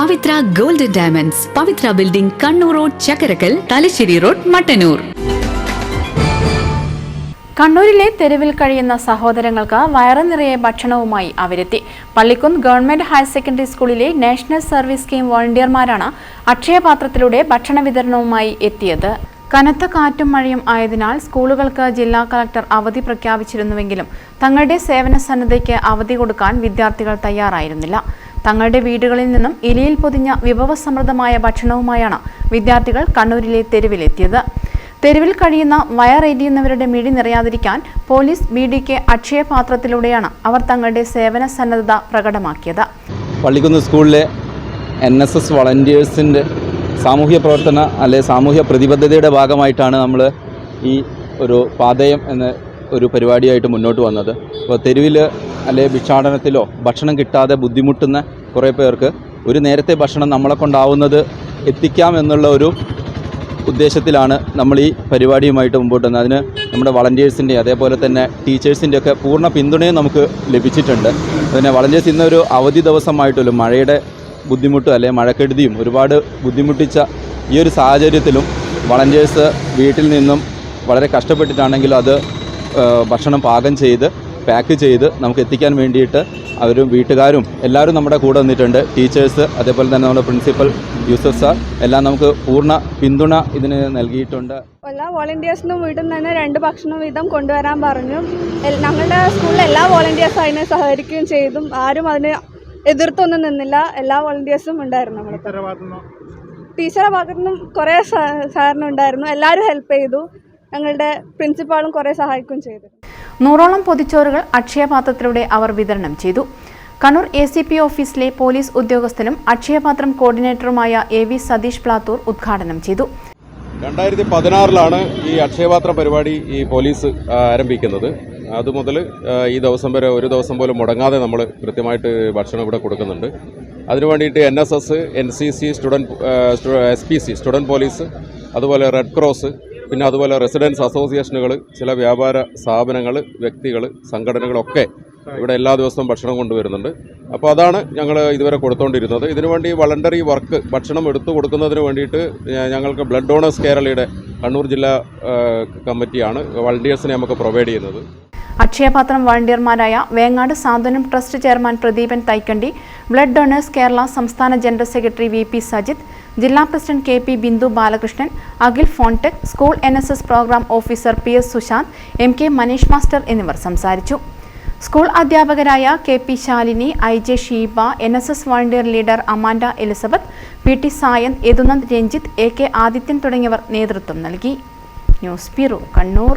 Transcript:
Pavithra golden diamonds. Pavithra building Kannur road Chakkarakkal Thalassery road Mattannur. കണ്ണൂരിലെ തെരുവിൽ കഴിയുന്ന സഹോദരങ്ങൾക്ക് വയറു നിറയെ ഭക്ഷണവുമായി അവരെത്തി. പള്ളിക്കുന്ന് ഗവൺമെന്റ് ഹയർ സെക്കൻഡറി സ്കൂളിലെ നാഷണൽ സർവീസ് സ്കീം വോളണ്ടിയർമാരാണ് അക്ഷയപാത്രത്തിലൂടെ ഭക്ഷണ വിതരണവുമായി എത്തിയത്. കനത്ത കാറ്റും മഴയും ആയതിനാൽ സ്കൂളുകൾക്ക് ജില്ലാ കളക്ടർ അവധി പ്രഖ്യാപിച്ചിരുന്നുവെങ്കിലും തങ്ങളുടെ സേവന സന്നദ്ധയ്ക്ക് അവധി കൊടുക്കാൻ വിദ്യാർത്ഥികൾ തയ്യാറായിരുന്നില്ല. തങ്ങളുടെ വീടുകളിൽ നിന്നും ഇലയിൽ പൊതിഞ്ഞ വിഭവസമൃദ്ധമായ ഭക്ഷണവുമായാണ് വിദ്യാർത്ഥികൾ കണ്ണൂരിലെ തെരുവിലെത്തിയത്. തെരുവിൽ കഴിയുന്ന വയറേരിയുന്നവരുടെ മിഴി നിറയാതിരിക്കാൻ പോലീസ് ബി ഡി കെ അക്ഷയപാത്രത്തിലൂടെയാണ് അവർ തങ്ങളുടെ സേവന സന്നദ്ധത പ്രകടമാക്കിയത്. പള്ളിക്കുന്ന് സ്കൂളിലെ എൻ എസ് എസ് വളണ്ടിയേഴ്സിന്റെ സാമൂഹ്യ പ്രവർത്തന അല്ലെ സാമൂഹ്യ പ്രതിബദ്ധതയുടെ ഭാഗമായിട്ടാണ് നമ്മൾ ഈ ഒരു പാതയം എന്ന ഒരു പരിപാടിയായിട്ട് മുന്നോട്ട് വന്നത്. അപ്പോൾ തെരുവിൽ അല്ലെ ഭിക്ഷാടനത്തിലോ ഭക്ഷണം കിട്ടാതെ ബുദ്ധിമുട്ടുന്ന കുറേ പേർക്ക് ഒരു നേരത്തെ ഭക്ഷണം നമ്മളെ കൊണ്ടാവുന്നത് എത്തിക്കാം എന്നുള്ള ഒരു ഉദ്ദേശത്തിലാണ് നമ്മൾ ഈ പരിപാടിയുമായിട്ട് മുമ്പോട്ട് വന്നത്. അതിന് നമ്മുടെ വളണ്ടിയേഴ്സിന്റെ അതേപോലെ തന്നെ ടീച്ചേഴ്സിന്റെ ഒക്കെ പൂർണ പിന്തുണയും നമുക്ക് ലഭിച്ചിട്ടുണ്ട്. പിന്നെ വളണ്ടിയേഴ്സ് ഇന്നൊരു അവധി ദിവസമായിട്ടുള്ളൂ മഴയുടെ ബുദ്ധിമുട്ടും അല്ലെങ്കിൽ മഴക്കെടുതിയും ഒരുപാട് ബുദ്ധിമുട്ടിച്ച ഈ ഒരു സാഹചര്യത്തിലും വളണ്ടിയേഴ്സ് വീട്ടിൽ നിന്നും വളരെ കഷ്ടപ്പെട്ടിട്ടാണെങ്കിലും അത് ഭക്ഷണം പാകം ചെയ്ത് പാക്ക് ചെയ്ത് നമുക്ക് എത്തിക്കാൻ വേണ്ടിയിട്ട് അവരും വീട്ടുകാരും എല്ലാവരും നമ്മുടെ കൂടെ നിന്നിട്ടുണ്ട് ടീച്ചേഴ്സ് അതേപോലെ തന്നെ നമ്മുടെ പ്രിൻസിപ്പൽ യൂസഫ് സാർ എല്ലാം നമുക്ക് പൂർണ പിന്തുണ ഇതിന് നൽകിയിട്ടുണ്ട്. എല്ലാ വോളണ്ടിയേഴ്സിനും വീട്ടിൽ നിന്ന് തന്നെ രണ്ട് ഭക്ഷണം വീതം കൊണ്ടുവരാൻ പറഞ്ഞു. ഞങ്ങളുടെ സ്കൂളിലെ എല്ലാ വോളണ്ടിയേഴ്സും അതിനെ സഹകരിക്കുകയും ചെയ്തു. ആരും അതിന് എതിർത്തൊന്നും നിന്നില്ല. എല്ലാ വോളണ്ടിയേഴ്സും ഉണ്ടായിരുന്നു നമ്മൾ ടീച്ചറുടെ ഭാഗത്തു നിന്നും കുറേ സഹകരണം ഉണ്ടായിരുന്നു. എല്ലാവരും ഹെൽപ്പ് ചെയ്തു. ഞങ്ങളുടെ പ്രിൻസിപ്പാളും കുറേ സഹായിക്കുകയും ചെയ്തു. നൂറോളം പൊതിച്ചോറുകൾ അക്ഷയപാത്രത്തിലൂടെ അവർ വിതരണം ചെയ്തു. കണ്ണൂർ എ സി പി ഓഫീസിലെ പോലീസ് ഉദ്യോഗസ്ഥനും അക്ഷയപാത്രം കോർഡിനേറ്ററുമായ എ വി സതീഷ് പ്ലാത്തൂർ ഉദ്ഘാടനം ചെയ്തു. രണ്ടായിരത്തി പതിനാറിലാണ് ഈ അക്ഷയപാത്ര പരിപാടി ഈ പോലീസ് ആരംഭിക്കുന്നത്. അതുമുതൽ ഈ ദിവസം വരെ ഒരു ദിവസം പോലും മുടങ്ങാതെ നമ്മൾ കൃത്യമായിട്ട് ഭക്ഷണം ഇവിടെ കൊടുക്കുന്നുണ്ട്. അതിനു വേണ്ടിയിട്ട് N S S N C C student S P C student police അതുപോലെ റെഡ് ക്രോസ് പിന്നെ അതുപോലെ റെസിഡൻസ് അസോസിയേഷനുകൾ ചില വ്യാപാര സ്ഥാപനങ്ങൾ വ്യക്തികൾ സംഘടനകളൊക്കെ ഇവിടെ എല്ലാ ദിവസവും ഭക്ഷണം കൊണ്ടുവരുന്നുണ്ട്. അപ്പോൾ അതാണ് ഞങ്ങൾ ഇതുവരെ കൊടുത്തുകൊണ്ടിരുന്നത് ഇതിനുവേണ്ടി വളണ്ടറി വർക്ക് ഭക്ഷണം എടുത്തു കൊടുക്കുന്നതിന് വേണ്ടിയിട്ട് ഞങ്ങൾക്ക് ബ്ലഡ് ഡോണേഴ്സ് കേരളയുടെ കണ്ണൂർ ജില്ലാ കമ്മിറ്റിയാണ് വളണ്ടിയേഴ്സിനെ നമുക്ക് പ്രൊവൈഡ് ചെയ്യുന്നത്. അക്ഷയപാത്രം വളണ്ടിയർമാരായ Vengad Santhwanam trust chairman Pradeepan Thaikandi blood donors Kerala സംസ്ഥാന general secretary V P Sajith ജില്ലാ president K P Bindu Balakrishnan Akhil Fontech school N S S program officer P S Sushanth M K Maneesh master എന്നിവർ സംസാരിച്ചു. School അധ്യാപകരായ K P Shalini I J Sheeba N S S volunteer leader Amanda Elizabeth P T Sayanth Yadunand Ranjith A K Adithyan തുടങ്ങിയവർ നേതൃത്വം നൽകി. News bureau Kannur.